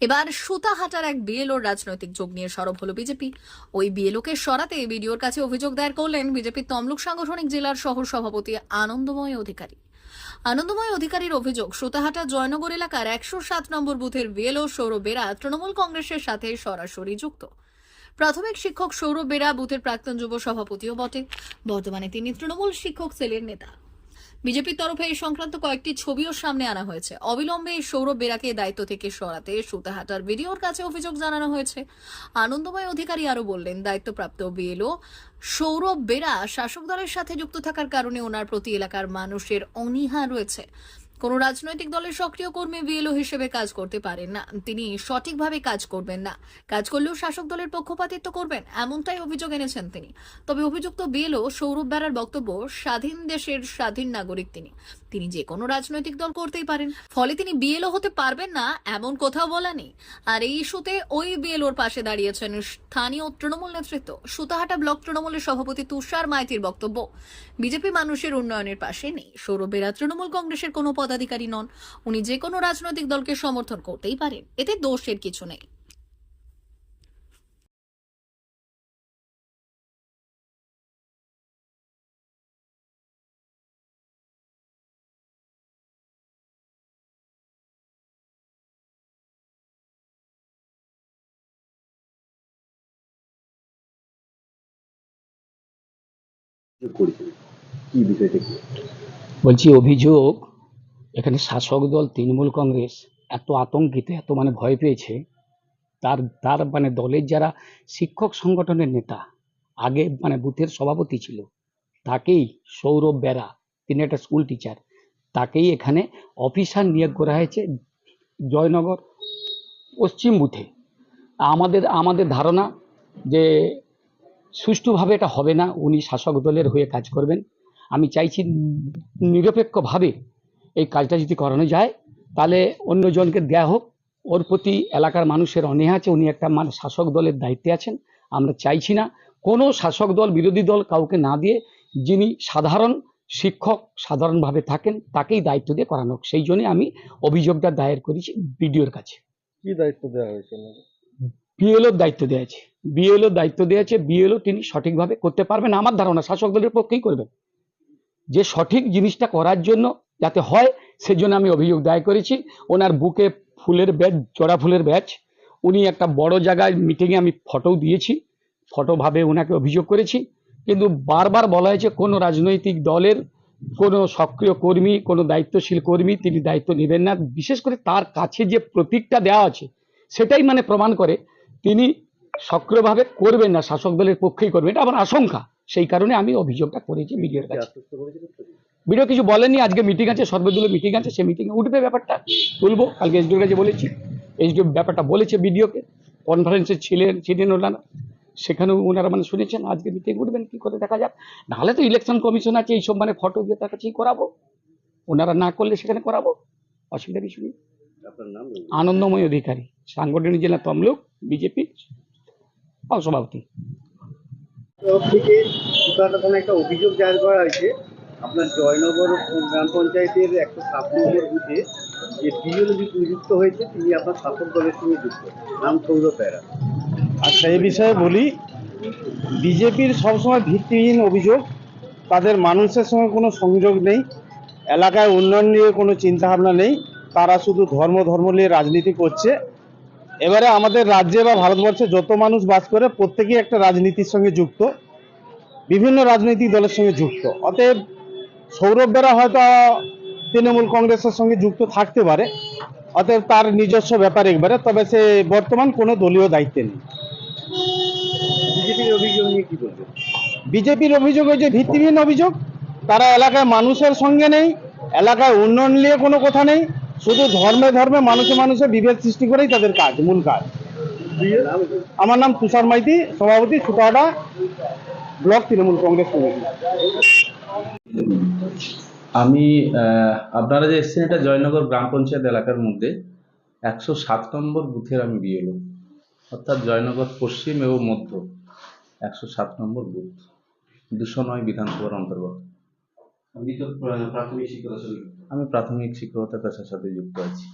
এবার সুতাহাটার এক বিএলওর রাজনৈতিক যোগ নিয়ে সরব হলো বিজেপি। ওই বিএলওকে সরাতে বিডিওর কাছে অভিযোগ দায়ের করলেন বিজেপির তমলুক সাংগঠনিক জেলার শহর সভাপতি আনন্দময় অধিকারী। আনন্দময় অধিকারীর অভিযোগ, সুতাহাটা জয়নগর এলাকার একশো সাত নম্বর বুথের বিএলও সৌরভ বেরা তৃণমূল কংগ্রেসের সাথে সরাসরি যুক্ত। প্রাথমিক শিক্ষক সৌরভ বেরা বুথের প্রাক্তন যুব সভাপতিও বটে। বর্তমানে তিনি তৃণমূল শিক্ষক সেলের নেতা। বিজেপির তরফে এই সংক্রান্ত কয়েকটি ছবিও সামনে আনা হয়েছে। অবিলম্বে এই সৌরভ বেরাকে দায়িত্ব থেকে সরাতে সুতাহাটার বিডিওর কাছে অভিযোগ জানানো হয়েছে। আনন্দময় অধিকারী আরও বললেন, দায়িত্বপ্রাপ্ত বিএলও সৌরভ বেরা শাসক দলের সাথে যুক্ত থাকার কারণে ওনার প্রতি এলাকার মানুষের অনীহা রয়েছে। কোনো রাজনৈতিক দলের সক্রিয় কর্মী বিএলও হিসেবে কাজ করতে পারেন না। তিনি সঠিকভাবে কাজ করবেন না। কাজ করলেও শাসক দলের পক্ষপাতিত্ব করবেন, এমনটাই অভিযোগ এনেছেন তিনি। তবে অভিযুক্ত বিএলও সৌরভ বেড়ার বক্তব্য, স্বাধীন দেশের স্বাধীন নাগরিক তিনি। তিনি যে কোনো রাজনৈতিক দল করতেই পারেন। ফলে তিনি বিএলও হতে পারবেন না, এমন কোথাও বলা নেই। আর এই ইস্যুতে ওই বিএলওর পাশে দাঁড়িয়েছেন স্থানীয় তৃণমূল নেতৃত্ব, সুতাহাটা ব্লক তৃণমূলের সভাপতি তুষার মাইতির বক্তব্য। বিজেপি মানুষের উন্নয়নের পাশে নেই। সৌরভ বেরা তৃণমূল কংগ্রেসের কোনো পদাধিকারী নন। উনি যে কোনো রাজনৈতিক দলকে সমর্থন করতেই পারেন। এতে দোষের কিছু নেই। যোগ কি বিষয়টা কি? বলছি অভিযোগ এখানে শাসক দল তৃণমূল কংগ্রেস এত আতঙ্কিত, এত মানে ভয় পেয়েছে। তার তার মানে দলের যারা শিক্ষক সংগঠনের নেতা, আগে মানে বুথের সভাপতি ছিল, তাকেই সৌরভ বেরা, তিনি একটা স্কুল টিচার তাকেই এখানে অফিসার নিয়োগ করা হয়েছে জয়নগর পশ্চিম বুথে। আমাদের আমাদের ধারণা যে সুষ্ঠুভাবে এটা হবে না, উনি শাসক দলের হয়ে কাজ করবেন। আমি চাইছি নিরপেক্ষভাবে এই কাজটা যদি করানো যায় তাহলে অন্যজনকে দেয়া হোক। ওর প্রতি এলাকার মানুষের অনীহা আছে উনি একটা মানে শাসক দলের দায়িত্বে আছেন। আমরা চাইছি না কোনো শাসক দল বিরোধী দল কাউকে না দিয়ে যিনি সাধারণ শিক্ষক সাধারণভাবে থাকেন তাকেই দায়িত্ব দিয়ে করানো হোক। সেই জন্যে আমি অভিযোগটা দায়ের করেছি বিডিওর কাছে। কি দায়িত্ব দেওয়া হয়েছে? বিএলওর দায়িত্ব দেওয়া আছে। বিএলওর দায়িত্ব দেওয়া আছে বিএলও তিনি সঠিকভাবে করতে পারবেন। আমার ধারণা শাসক দলের পক্ষেই করবেন। যে সঠিক জিনিসটা করার জন্য যাতে হয়, সেজন্য আমি অভিযোগ দায়ের করেছি। ওনার বুকে ফুলের ব্যাচ জোড়া ফুলের ব্যাচ উনি একটা বড় জায়গায় মিটিংয়ে আমি ফটো দিয়েছি। ফটোভাবে ওনাকে অভিযোগ করেছি। কিন্তু বারবার বলা হয়েছে, কোনো রাজনৈতিক দলের কোনো সক্রিয় কর্মী, কোনো দায়িত্বশীল কর্মী, তিনি দায়িত্ব নেবেন না। বিশেষ করে তার কাছে যে প্রতীকটা দেওয়া আছে, সেটাই মানে প্রমাণ করে তিনি সক্রিয়ভাবে করবেন না, শাসক দলের পক্ষেই করবেন। এটা আমার আশঙ্কা। সেই কারণে আমি অভিযোগটা করেছি মিডিয়ার কাছে? ভিডিও কিছু বলেননি আজকে মিটিং আছে সর্বদলীয় মিটিং আছে সে মিটিংয়ে উঠবে ব্যাপারটা তুলবো। কালকে এসডিওর কাছে বলেছি এসডিও ব্যাপারটা বলেছে বিডিওকে কনফারেন্সে ছিলেন ছিলেন ওনারা সেখানেও ওনারা মানে শুনেছেন আজকে মিটিং উঠবেন কি করে দেখা যাক। নাহলে তো ইলেকশন কমিশন আছে এইসব মানে ফটো দিয়ে তার কাছেই করাবো। ওনারা না করলে সেখানে করাবো অসুবিধা কিছু নেই। আনন্দময় অধিকারী সাংগঠনিক জেলা তমলুক বিজেপি সভাপতি তরফ থেকে একটা অভিযোগ দায়ের করা হয়েছে আপনার জয়নগর গ্রাম পঞ্চায়েতের একশো সাত নম্বর বুথে যে বিএলজি নিযুক্ত হয়েছে, তিনি আপনার শাসক দলের সঙ্গে যুক্ত। নাম সৌরভ বেরা। আচ্ছা এই বিষয়ে বলি, বিজেপির সবসময় ভিত্তিহীন অভিযোগ, তাদের মানুষের সঙ্গে কোনো সংযোগ নেই, এলাকায় উন্নয়ন নিয়ে কোনো চিন্তাভাবনা নেই, তারা শুধু ধর্ম ধর্ম নিয়ে রাজনীতি করছে। এবারে আমাদের রাজ্যে বা ভারতবর্ষে যত মানুষ বাস করে, প্রত্যেকেই একটা রাজনীতির সঙ্গে যুক্ত, বিভিন্ন রাজনৈতিক দলের সঙ্গে যুক্ত। অতএব সৌরভ বেরা হয়তো তৃণমূল কংগ্রেসের সঙ্গে যুক্ত থাকতে পারে অতএব তার নিজস্ব ব্যাপার একবারে তবে সে বর্তমান কোনো দলীয় দায়িত্বে নেই। বিজেপির অভিযোগ নিয়ে কি বলবেন? বিজেপির অভিযোগ হয়েছে ভিত্তিহীন অভিযোগ তারা এলাকায় মানুষের সঙ্গে নেই এলাকায় উন্নয়ন নিয়ে কোনো কথা নেই শুধু ধর্মে ধর্মে মানুষে মানুষে বিভেদ সৃষ্টি করেই তাদের কাজ মূল কাজ। আমার নাম তুষার মাইতি সভাপতি সুতাহাটা ব্লক তৃণমূল কংগ্রেস কমিটি। আমি আপনারা যে এসছেন এটা জয়নগর গ্রাম পঞ্চায়েত এলাকার মধ্যে একশো সাত নম্বর বুথের আমি বিএলও। অর্থাৎ জয়নগর পশ্চিম এবং মধ্য একশো সাত নম্বর বুথ। দুশো নয় বিধানসভার অন্তর্গত। আমি প্রাথমিক শিক্ষকতার পেশার সাথে যুক্ত আছি।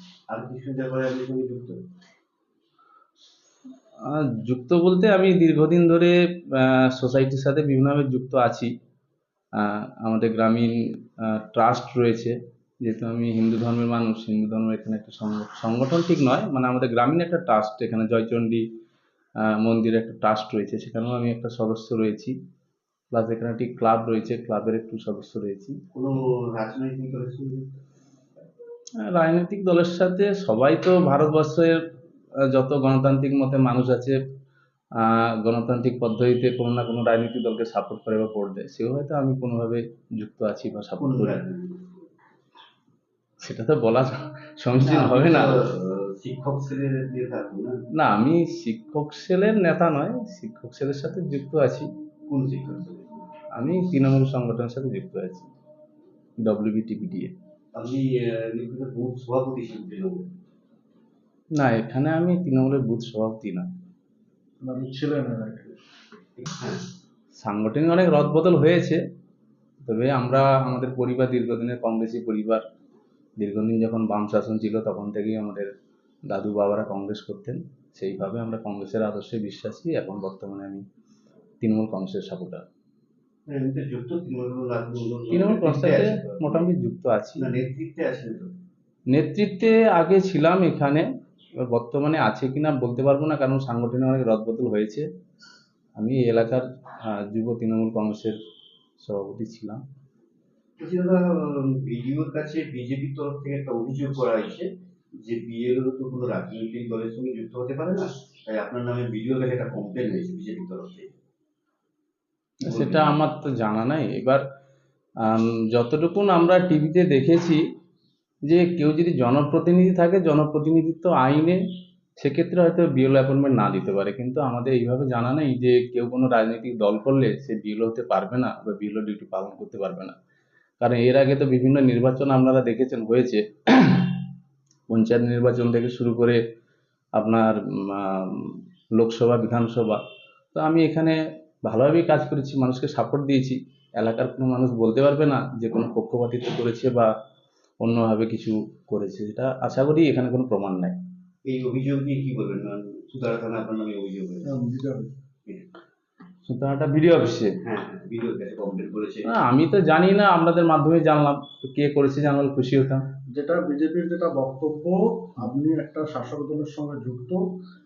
যুক্ত? বলতে আমি দীর্ঘদিন ধরে সোসাইটির সাথে বিভিন্নভাবে যুক্ত আছি। আমাদের গ্রামীণ ট্রাস্ট রয়েছে। যেহেতু আমি হিন্দু ধর্মের মানুষ হিন্দু ধর্মের এখানে একটা সংগঠন ঠিক নয় মানে আমাদের গ্রামীণ একটা ট্রাস্ট এখানে জয়চণ্ডী মন্দিরে একটা ট্রাস্ট রয়েছে। সেখানেও আমি একটা সদস্য রয়েছি। প্লাস এখানে একটি ক্লাব রয়েছে ক্লাবের একটু সদস্য রয়েছি। কোনো রাজনৈতিক দলের রাজনৈতিক দলের সাথে সবাই তো ভারতবর্ষের যত গণতান্ত্রিক মতে মানুষ আছে গণতান্ত্রিক পদ্ধতিতে কোনো না কোনো রাজনৈতিক দলকে সাপোর্ট করে বা ভোট দেয় সেও হয়তো আমি কোনোভাবে যুক্ত আছি বা সাপোর্ট করি সেটা তো বলা সমীচীন হবে না। শিক্ষক না? আমি শিক্ষক সেলের নেতা নয় শিক্ষক সেলের সাথে যুক্ত আছি। কোন শিক্ষক আমি তৃণমূল সংগঠনের সাথে যুক্ত আছি ডব্লিউবিটিপিডিএ আপনি বুথ সভাপতি না এখানে আমি তৃণমূলের বুথ সভাপতি না। আপনি ছিলেন এর আগে। হ্যাঁ সাংগঠনিক অনেক রদবদল হয়েছে তবে আমরা আমাদের পরিবার দীর্ঘদিনের কংগ্রেসি পরিবার দীর্ঘদিন যখন বাম শাসন ছিল তখন থেকেই আমাদের দাদু বাবারা কংগ্রেস করতেন সেইভাবে আমরা কংগ্রেসের আদর্শে বিশ্বাসী এখন বর্তমানে আমি তৃণমূল কংগ্রেসের সাপোর্টার তৃণমূল রাজনৈতিক তৃণমূল? মোটামুটি যুক্ত আছি নেতৃত্বে আগে ছিলাম এখানে এবার বর্তমানে আছে কিনা বলতে পারব না কারণ সাংগঠনিক অনেক রদবদল হয়েছে। আমি এই এলাকার যুব তৃণমূল কংগ্রেসের সভাপতি ছিলাম। বিডিওর কাছে বিজেপির তরফ থেকে একটা অভিযোগ করা হয়েছে যে বিএলও তো কোনো রাজনৈতিক দলের সঙ্গে যুক্ত হতে পারে না তাই আপনার নামে বিডিওর কাছে একটা কমপ্লেন হয়েছে বিজেপির তরফ থেকে। সেটা আমার তো জানা নাই। এবার যতটুকুন আমরা টিভিতে দেখেছি যে কেউ যদি জনপ্রতিনিধি থাকে, জনপ্রতিনিধিত্ব আইনে সেক্ষেত্রে হয়তো বিএলও অ্যাপয়েন্টমেন্ট না দিতে পারে। কিন্তু আমাদের এইভাবে জানা নেই যে কেউ কোনো রাজনৈতিক দল করলে সে বিএলও হতে পারবে না বা বিএলও ডিউটি পালন করতে পারবে না। কারণ এর আগে তো বিভিন্ন নির্বাচন আপনারা দেখেছেন, হয়েছে। পঞ্চায়েত নির্বাচন থেকে শুরু করে আপনার লোকসভা, বিধানসভা। তো আমি এখানে ভালোভাবেই কাজ করেছি, মানুষকে সাপোর্ট দিয়েছি। এলাকার কোনো মানুষ বলতে পারবে না যে কোনো পক্ষপাতিত্ব করেছে বা অন্যভাবে কিছু করেছে এটা আশা করি এখানে কোনো প্রমাণ নাই। এই অভিযোগ নিয়ে কি বলবেন? সুতারা থানা আপনার নামে অভিযোগ হ্যাঁ, একটা ভিডিও অফিসে। হ্যাঁ না, আমি তো জানি না আপনাদের মাধ্যমে জানলাম। কে করেছে জানলে খুশি হতাম। যেটা বিজেপির যেটা বক্তব্য আপনি একটা শাসক দলের সঙ্গে যুক্ত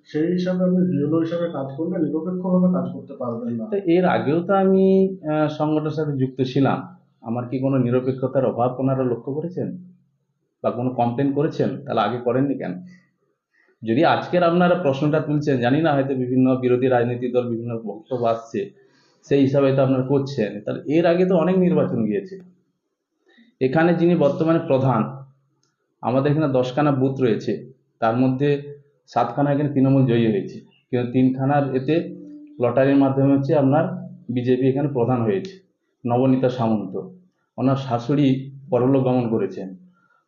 সেই হিসাবে আপনি বিএলও হিসাবে কাজ করলে নিরপেক্ষভাবে কাজ করতে পারবেন না। তো এর আগেও তো আমি আহ, সংগঠনের সাথে যুক্ত ছিলাম। আমার কি কোনো নিরপেক্ষতার অভাব ওনারা লক্ষ্য করেছেন? বা কোনো কমপ্লেন করেছেন? তাহলে আগে করেননি কেন? যদি আজকের আপনারা প্রশ্নটা তুলছেন, জানি না হয়তো বিভিন্ন বিরোধী রাজনৈতিক দল বিভিন্ন বক্তব্য আসছে, সেই হিসাবে তো আপনারা করছেন। তাহলে এর আগে তো অনেক নির্বাচন গিয়েছে। এখানে যিনি বর্তমানে প্রধান, আমাদের এখানে দশখানা বুথ রয়েছে। তার মধ্যে সাতখানা এখানে তৃণমূল জয়ী হয়েছে। কিন্তু তিনখানার এতে লটারির মাধ্যমে হচ্ছে আপনার বিজেপি এখানে প্রধান হয়েছে। নবনীতা সামন্ত। ওনার শাশুড়ি পরলোক গমন করেছেন।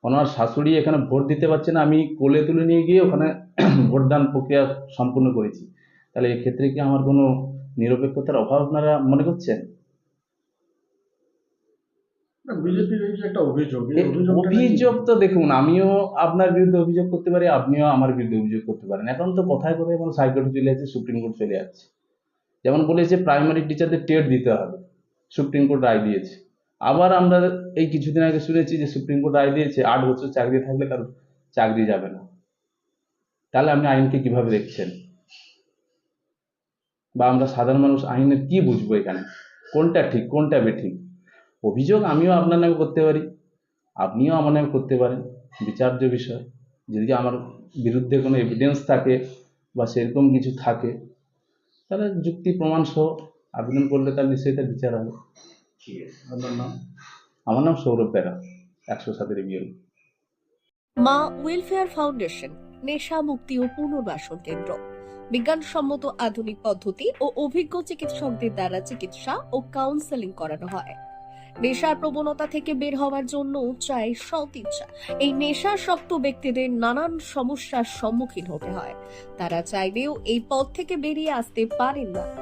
ওনার শাশুড়ি এখানে ভোট দিতে পারছে না আমি কোলে তুলে নিয়ে গিয়ে ওখানে ভোটদান প্রক্রিয়া সম্পূর্ণ করেছি। তাহলে এক্ষেত্রে কি আমার কোনো নিরপেক্ষতার অভাব আপনারা মনে করছেন? অভিযোগ তো দেখুন আমিও আপনার বিরুদ্ধে অভিযোগ করতে পারি আপনিও আমার বিরুদ্ধে অভিযোগ করতে পারেন। এখন তো কথায় কথায় এখন হাইকোর্টে চলে যাচ্ছে সুপ্রিম কোর্ট চলে যাচ্ছে। যেমন বলেছে প্রাইমারি টিচারদের টেট দিতে হবে। সুপ্রিম কোর্ট রায় দিয়েছে। আবার আমরা এই কিছুদিন আগে শুনেছি যে সুপ্রিম কোর্ট রায় দিয়েছে, আট বছর চাকরি থাকলে কারও চাকরি যাবে না। তাহলে আপনি আইনকে কীভাবে দেখছেন? বা আমরা সাধারণ মানুষ আইনের কি বুঝব এখানে? কোনটা ঠিক, কোনটা বেঠিক অভিযোগ আমিও আপনার নামে করতে পারি, আপনিও আমার নামে করতে পারেন। বিচার্য বিষয়, যদি আমার বিরুদ্ধে কোনো এভিডেন্স থাকে বা সেরকম কিছু থাকে, তাহলে যুক্তি প্রমাণ সহ আবেদন করলে তার নিশ্চয়ই তার বিচার হবে। ঠিক আছে। আপনার নাম? আমার নাম সৌরভ বেরা একশো সাতের বিএল। মা ওয়েলফেয়ার ফাউন্ডেশন নেশা মুক্তি ও পুনর্বাসন কেন্দ্র। বিজ্ঞানসম্মত আধুনিক পদ্ধতি ও অভিজ্ঞ চিকিৎসকদের দ্বারা চিকিৎসা ও কাউন্সেলিং করানো হয়। নেশার প্রবণতা থেকে বের হওয়ার জন্য চাই সৎ ইচ্ছা এই নেশাসক্ত ব্যক্তিদের নানান সমস্যার সম্মুখীন হতে হয়। তারা চাইলেও এই পথ থেকে বেরিয়ে আসতে পারেন না।